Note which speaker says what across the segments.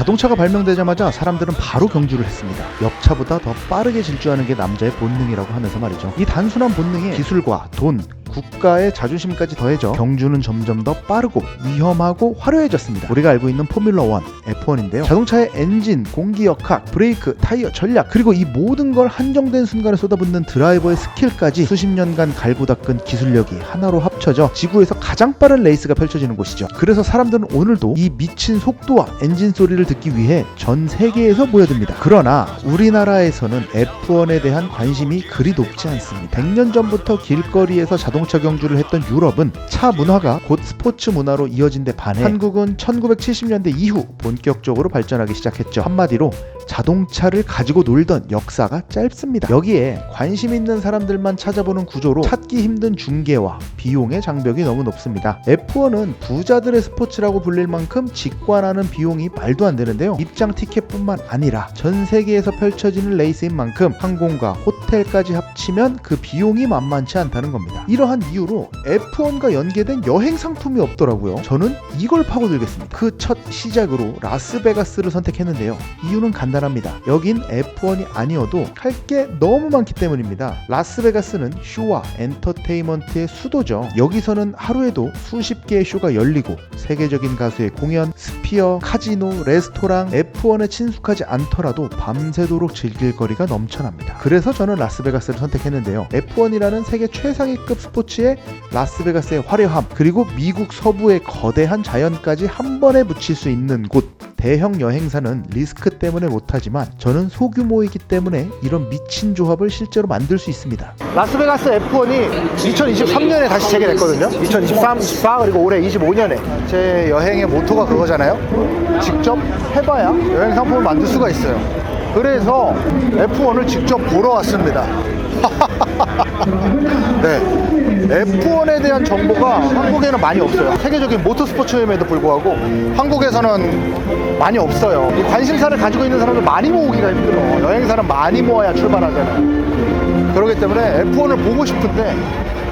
Speaker 1: 자동차가 발명되자마자 사람들은 바로 경주를 했습니다. 옆차보다 더 빠르게 질주하는 게 남자의 본능이라고 하면서 말이죠. 이 단순한 본능에 기술과 돈, 국가의 자존심까지 더해져 경주는 점점 더 빠르고 위험하고 화려해졌습니다. 우리가 알고 있는 포뮬러 1, F1인데요. 자동차의 엔진, 공기 역학, 브레이크, 타이어 전략 그리고 이 모든 걸 한정된 순간에 쏟아붓는 드라이버의 스킬까지 수십 년간 갈고 닦은 기술력이 하나로 합쳐져 지구에서 가장 빠른 레이스가 펼쳐지는 곳이죠. 그래서 사람들은 오늘도 이 미친 속도와 엔진 소리를 듣기 위해 전 세계에서 모여듭니다. 그러나 우리나라에서는 F1에 대한 관심이 그리 높지 않습니다. 100년 전부터 길거리에서 자동 차 경주를 했던 유럽은 차 문화가 곧 스포츠 문화로 이어진 데 반해 한국은 1970년대 이후 본격적으로 발전하기 시작했죠. 한마디로 자동차를 가지고 놀던 역사가 짧습니다. 여기에 관심 있는 사람들만 찾아보는 구조로 찾기 힘든 중계와 비용의 장벽이 너무 높습니다. F1은 부자들의 스포츠라고 불릴 만큼 직관하는 비용이 말도 안 되는데요. 입장 티켓뿐만 아니라 전 세계에서 펼쳐지는 레이스인 만큼 항공과 호텔까지 합치면 그 비용이 만만치 않다는 겁니다. 이러한 이유로 F1과 연계된 여행 상품이 없더라고요. 저는 이걸 파고들겠습니다. 그 첫 시작으로 라스베가스를 선택했는데요. 이유는 간단합니다. 여긴 F1이 아니어도 할 게 너무 많기 때문입니다. 라스베가스는 쇼와 엔터테인먼트의 수도죠. 여기서는 하루에도 수십 개의 쇼가 열리고 세계적인 가수의 공연, 스피어, 카지노, 레스토랑, F1에 친숙하지 않더라도 밤새도록 즐길 거리가 넘쳐납니다. 그래서 저는 라스베가스를 선택했는데요. F1이라는 세계 최상위급 스포츠의 라스베가스의 화려함, 그리고 미국 서부의 거대한 자연까지 한 번에 붙일 수 있는 곳. 대형 여행사는 리스크 때문에 못 하지만 저는 소규모이기 때문에 이런 미친 조합을 실제로 만들 수 있습니다.
Speaker 2: 라스베가스 F1이 2023년에 다시 재개됐거든요. 2023, 24 그리고 올해 25년에 제 여행의 모토가 그거잖아요. 직접 해봐야 여행 상품을 만들 수가 있어요. 그래서 F1을 직접 보러 왔습니다. 네. F1에 대한 정보가 한국에는 많이 없어요. 세계적인 모터스포츠임에도 불구하고 한국에서는 많이 없어요. 이 관심사를 가지고 있는 사람들 많이 모으기가 힘들어. 여행사는 많이 모아야 출발하잖아요. 그렇기 때문에 F1을 보고 싶은데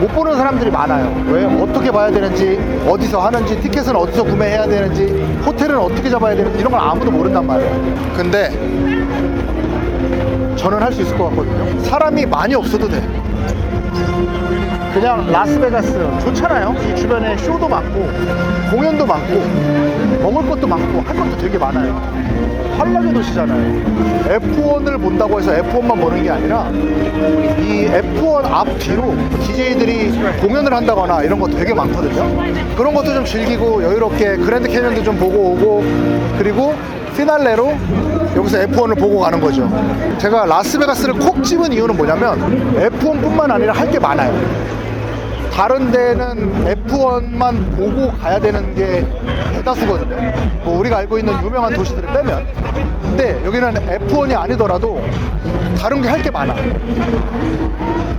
Speaker 2: 못 보는 사람들이 많아요. 왜? 어떻게 봐야 되는지, 어디서 하는지, 티켓은 어디서 구매해야 되는지, 호텔은 어떻게 잡아야 되는지 이런 걸 아무도 모른단 말이에요. 근데 저는 할 수 있을 것 같거든요. 사람이 많이 없어도 돼. 그냥 라스베가스 좋잖아요. 이 주변에 쇼도 많고 공연도 많고 먹을 것도 많고 할 것도 되게 많아요. 환락의 도시잖아요. F1을 본다고 해서 F1만 보는 게 아니라 이 F1 앞뒤로 DJ들이 공연을 한다거나 이런 거 되게 많거든요. 그런 것도 좀 즐기고 여유롭게 그랜드 캐년도 좀 보고 오고 그리고 피날레로 여기서 F1을 보고 가는 거죠. 제가 라스베가스를 콕 집은 이유는 뭐냐면 F1뿐만 아니라 할 게 많아요. 다른 데는 F1만 보고 가야 되는 게 대다수거든요. 뭐 우리가 알고 있는 유명한 도시들을 빼면. 근데 여기는 F1이 아니더라도 다른 게 할 게 많아.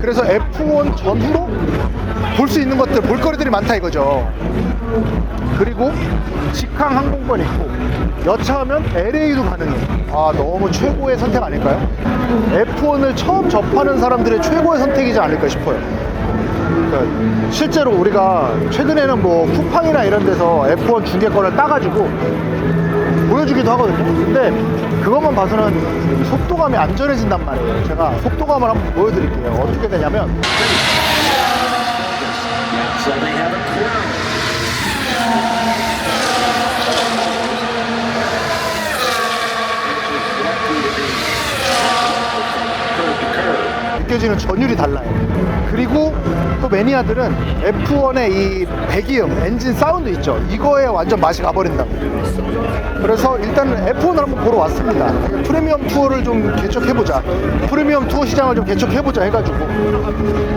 Speaker 2: 그래서 F1 전후로 볼 수 있는 것들, 볼거리들이 많다 이거죠. 그리고 직항 항공권 있고 여차하면 LA도 가능해. 아 너무 최고의 선택 아닐까요? F1을 처음 접하는 사람들의 최고의 선택이지 않을까 싶어요. 그러니까 실제로 우리가 최근에는 뭐 쿠팡이나 이런 데서 F1 중계권을 따가지고 보여주기도 하거든요. 근데 그것만 봐서는 속도감이 안 전해진단 말이에요. 제가 속도감을 한번 보여드릴게요. 어떻게 되냐면 느껴지는 전율이 달라요. 그리고 또 매니아들은 F1의 이 배기음, 엔진 사운드 있죠. 이거에 완전 맛이 가버린다고. 그래서 일단은 F1을 한번 보러 왔습니다. 프리미엄 투어를 좀 개척해보자. 프리미엄 투어 시장을 좀 개척해보자 해가지고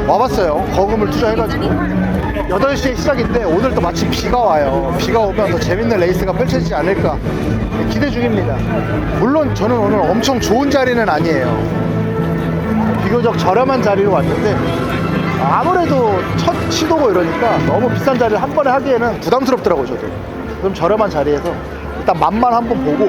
Speaker 2: 와봤어요. 거금을 투자해가지고. 8시에 시작인데 오늘 또 마침 비가 와요. 비가 오면 더 재밌는 레이스가 펼쳐지지 않을까 기대 중입니다. 물론 저는 오늘 엄청 좋은 자리는 아니에요. 비교적 저렴한 자리로 왔는데 아무래도 첫 시도고 이러니까 너무 비싼 자리를 한 번에 하기에는 부담스럽더라고요 저도. 그럼 저렴한 자리에서 일단 맛만 한번 보고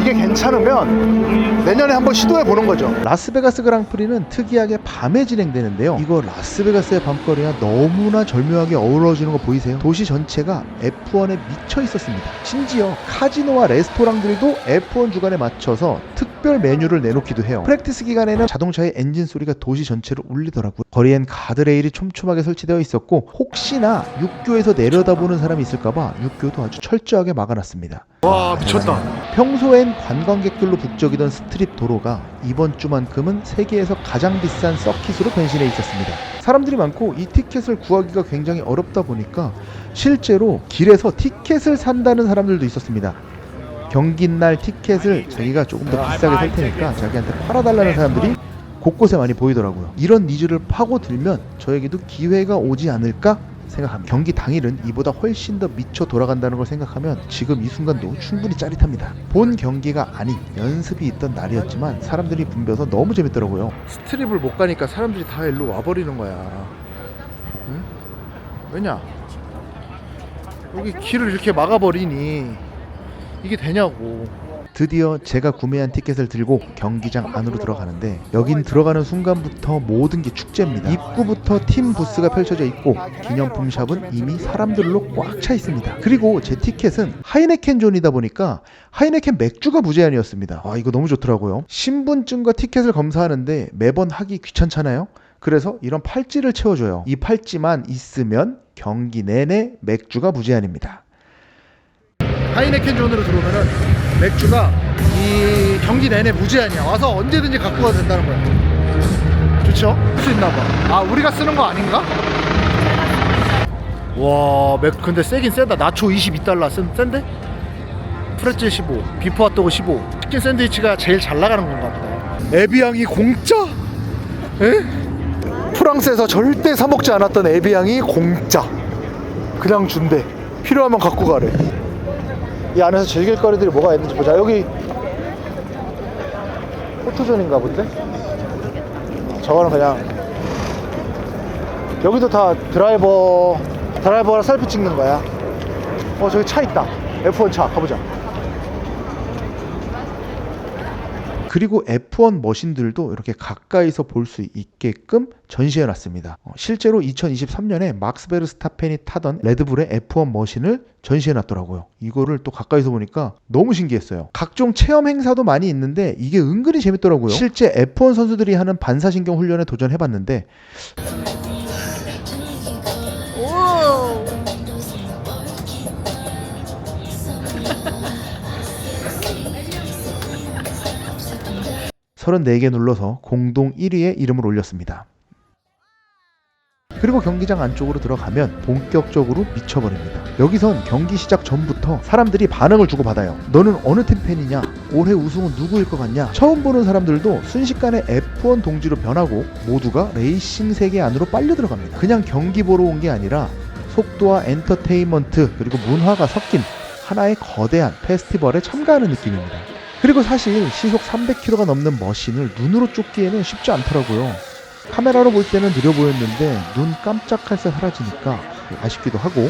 Speaker 2: 이게 괜찮으면 내년에 한번 시도해 보는 거죠.
Speaker 1: 라스베가스 그랑프리는 특이하게 밤에 진행되는데요. 이거 라스베가스의 밤거리와 너무나 절묘하게 어우러지는 거 보이세요? 도시 전체가 F1에 미쳐 있었습니다. 심지어 카지노와 레스토랑들도 F1 주간에 맞춰서 특별 메뉴를 내놓기도 해요. 프랙티스 기간에는 자동차의 엔진 소리가 도시 전체를 울리더라고요. 거리엔 가드레일이 촘촘하게 설치되어 있었고 혹시나 육교에서 내려다보는 사람이 있을까봐 육교도 아주 철저하게 막아놨습니다.
Speaker 2: 와 미쳤다.
Speaker 1: 평소 엔 관광객들로 북적이던 스트립 도로가 이번 주만큼은 세계에서 가장 비싼 서킷으로 변신해 있었습니다. 사람들이 많고 이 티켓을 구하기가 굉장히 어렵다 보니까 실제로 길에서 티켓을 산다는 사람들도 있었습니다. 경기 날 티켓을 자기가 조금 더 비싸게 살 테니까 자기한테 팔아달라는 사람들이 곳곳에 많이 보이더라고요. 이런 니즈를 파고들면 저에게도 기회가 오지 않을까 생각합니다. 경기 당일은 이보다 훨씬 더 미쳐 돌아간다는 걸 생각하면 지금 이 순간도 충분히 짜릿합니다. 본 경기가 아닌 연습이 있던 날이었지만 사람들이 붐벼서 너무 재밌더라고요. 스트립을 못 가니까 사람들이 다 일로 와버리는 거야. 응? 왜냐? 여기 길을 이렇게 막아버리니 이게 되냐고. 드디어 제가 구매한 티켓을 들고 경기장 안으로 들어가는데 여긴 들어가는 순간부터 모든 게 축제입니다. 입구부터 팀 부스가 펼쳐져 있고 기념품 샵은 이미 사람들로 꽉 차 있습니다. 그리고 제 티켓은 하이네켄 존이다 보니까 하이네켄 맥주가 무제한이었습니다. 아 이거 너무 좋더라고요. 신분증과 티켓을 검사하는데 매번 하기 귀찮잖아요. 그래서 이런 팔찌를 채워줘요. 이 팔찌만 있으면 경기 내내 맥주가 무제한입니다.
Speaker 2: 하이네켄 존으로 들어오면은 맥주가 이 경기 내내 무제한이야. 와서 언제든지 갖고 가도 된다는 거야. 좋죠? 할 수 있나 봐. 아, 우리가 쓰는 거 아닌가? 와, 맥 근데 세긴 세다. 나초 22달러 센, 센데? 프레첼 15, 비프 핫도그 15. 치킨 샌드위치가 제일 잘 나가는 건가 보다. 에비앙이 공짜? 에? 프랑스에서 절대 사 먹지 않았던 에비앙이 공짜. 그냥 준대. 필요하면 갖고 가래. 이 안에서 즐길 거리들이 뭐가 있는지 보자. 여기 포토존인가 본데? 저거는 그냥 여기도 다 드라이버 드라이버랑 셀프 찍는 거야. 어 저기 차 있다. F1 차 가보자.
Speaker 1: 그리고 F1 머신들도 이렇게 가까이서 볼 수 있게끔 전시해 놨습니다. 어, 실제로 2023년에 막스 베르스타펜이 타던 레드불의 F1 머신을 전시해 놨더라고요. 이거를 또 가까이서 보니까 너무 신기했어요. 각종 체험 행사도 많이 있는데 이게 은근히 재밌더라고요. 실제 F1 선수들이 하는 반사신경 훈련에 도전해 봤는데 (34개) 눌러서 공동 1위에 이름을 올렸습니다. 그리고 경기장 안쪽으로 들어가면 본격적으로 미쳐버립니다. 여기선 경기 시작 전부터 사람들이 반응을 주고받아요. 너는 어느 팀 팬이냐? 올해 우승은 누구일 것 같냐? 처음 보는 사람들도 순식간에 F1 동지로 변하고 모두가 레이싱 세계 안으로 빨려 들어갑니다. 그냥 경기 보러 온 게 아니라 속도와 엔터테인먼트 그리고 문화가 섞인 하나의 거대한 페스티벌에 참가하는 느낌입니다. 그리고 사실 시속 300km가 넘는 머신을 눈으로 쫓기에는 쉽지 않더라고요. 카메라로 볼 때는 느려 보였는데 눈 깜짝할 새 사라지니까 아쉽기도 하고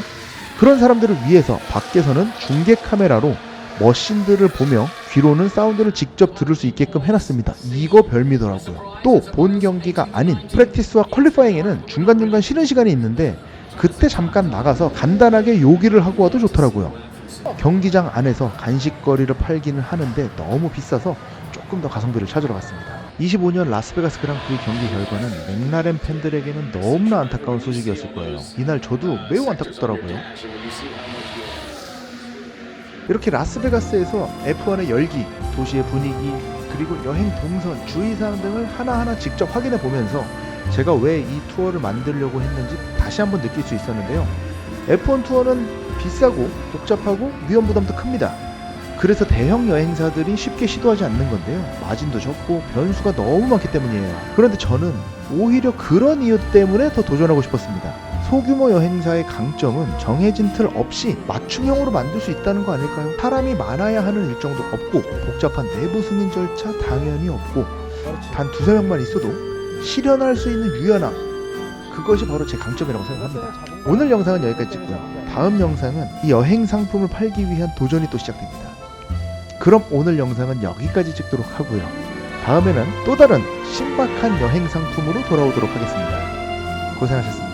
Speaker 1: 그런 사람들을 위해서 밖에서는 중계 카메라로 머신들을 보며 귀로는 사운드를 직접 들을 수 있게끔 해놨습니다. 이거 별미더라고요. 또 본 경기가 아닌 프랙티스와 퀄리파잉에는 중간중간 쉬는 시간이 있는데 그때 잠깐 나가서 간단하게 요기를 하고 와도 좋더라고요. 경기장 안에서 간식거리를 팔기는 하는데 너무 비싸서 조금 더 가성비를 찾으러 갔습니다. 25년 라스베가스 그랑프리 경기 결과는 맥라렌 팬들에게는 너무나 안타까운 소식이었을 거예요. 이날 저도 매우 안타깝더라고요. 이렇게 라스베가스에서 F1의 열기, 도시의 분위기, 그리고 여행 동선, 주의사항 등을 하나하나 직접 확인해 보면서 제가 왜 이 투어를 만들려고 했는지 다시 한번 느낄 수 있었는데요. F1 투어는 비싸고 복잡하고 위험 부담도 큽니다. 그래서 대형 여행사들이 쉽게 시도하지 않는 건데요. 마진도 적고 변수가 너무 많기 때문이에요. 그런데 저는 오히려 그런 이유 때문에 더 도전하고 싶었습니다. 소규모 여행사의 강점은 정해진 틀 없이 맞춤형으로 만들 수 있다는 거 아닐까요? 사람이 많아야 하는 일정도 없고 복잡한 내부 승인 절차 당연히 없고 단 두세 명만 있어도 실현할 수 있는 유연함 그것이 바로 제 강점이라고 생각합니다. 오늘 영상은 여기까지 찍고요. 다음 영상은 이 여행 상품을 팔기 위한 도전이 또 시작됩니다. 그럼 오늘 영상은 여기까지 찍도록 하고요. 다음에는 또 다른 신박한 여행 상품으로 돌아오도록 하겠습니다. 고생하셨습니다.